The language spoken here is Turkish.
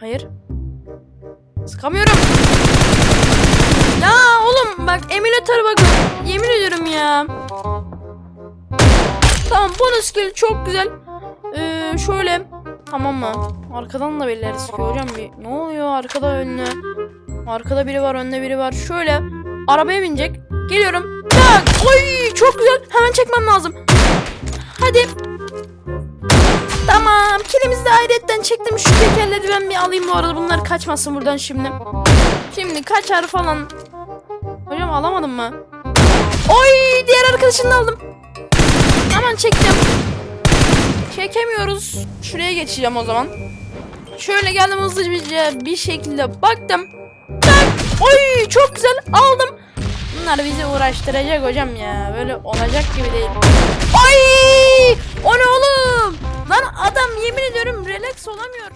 Hayır. Sıkamıyorum. Ya oğlum bak emülatör bak. Yemin ediyorum ya. Tamam bonus skill çok güzel. Ee, şöyle. Tamam mı? Arkadan da birileri sıkıyor hocam bir. Ne oluyor arkada önlü? Arkada biri var önde biri var. Şöyle. Arabaya binecek. Geliyorum. Tak. Oy çok güzel. Hemen çekmem lazım. Hadi. Kilimizi de ayrıyetten çektim. Şu tekerleri ben bir alayım bu arada. Bunlar kaçmasın buradan şimdi. Şimdi kaçar falan. Hocam alamadım mı? Oy diğer arkadaşını da aldım. Hemen çekeceğim. Çekemiyoruz. Şuraya geçeceğim o zaman. Şöyle geldim hızlıca bir şekilde baktım. Tak. Oy çok güzel aldım. Bunlar bizi uğraştıracak hocam ya. Böyle olacak gibi değil. Ay! Olamıyor.